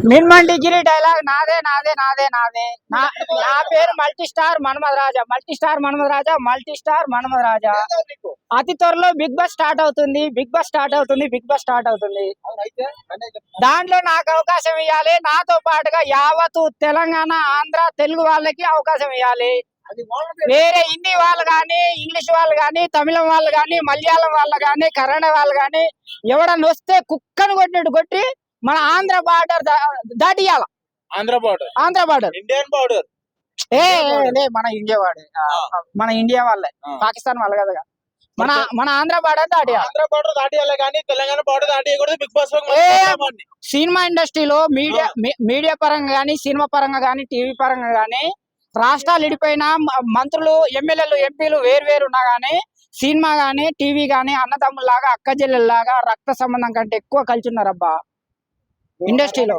Minimum degree dialogue నాదే నాదే నాదే నాదే. నా నా పేరు multi star Manmadh Raja multi star Manmadh Raja multi star Manmadh Raja అతి త్వరలో బిగ్ బాస్ స్టార్ట్ అవుతుంది బిగ్ బాస్ స్టార్ట్ అవుతుంది బిగ్ బాస్ స్టార్ట్ అవుతుంది. దాంట్లో నాకు అవకాశం ఇవ్వాలి నాతో పాటుగా యావత్తు తెలంగాణ ఆంధ్ర తెలుగు వాళ్ళకి అవకాశం ఇవ్వాలి వేరే హిందీ వాళ్ళు కానీ ఇంగ్లీష్ వాళ్ళు కానీ తమిళం వాళ్ళు కానీ మలయాళం వాళ్ళు కానీ కన్నడ వాళ్ళు కానీ ఎవడన్నా వస్తే కుక్కను కొట్టినట్టు కొట్టి మన Andhra border దాటియాల. Andhra border. Andhra border. Indian border. ఏ లే మన ఇండియా వాడే. మన ఇండియా వాళ్ళే. పాకిస్తాన్ వాళ్ళు కదా మన మన ఆంధ్ర బార్డర్ దాటియాలి. ఆంధ్ర బార్డర్ దాటియాలి కానీ తెలంగాణ బార్డర్ దాటియకూడదు బిగ్ బాస్ ఏ! సినిమా ఇండస్ట్రీలో మీడియా మీడియా పరంగా కానీ సినిమా పరంగా కానీ టీవీ పరంగా కానీ రాష్ట్రాలు విడిపోయినా మ- మంత్రులు ఎమ్మెల్యేలు ఎంపీలు వేరు వేరు ఉన్నా కానీ సినిమా గానీ టీవీ గానీ అన్నదమ్ముల్లాగా అక్క చెల్లెల్లాగా రక్త సంబంధం కంటే ఎక్కువ కలిసి ఉన్నారబ్బా. ఇండస్ట్రీలో.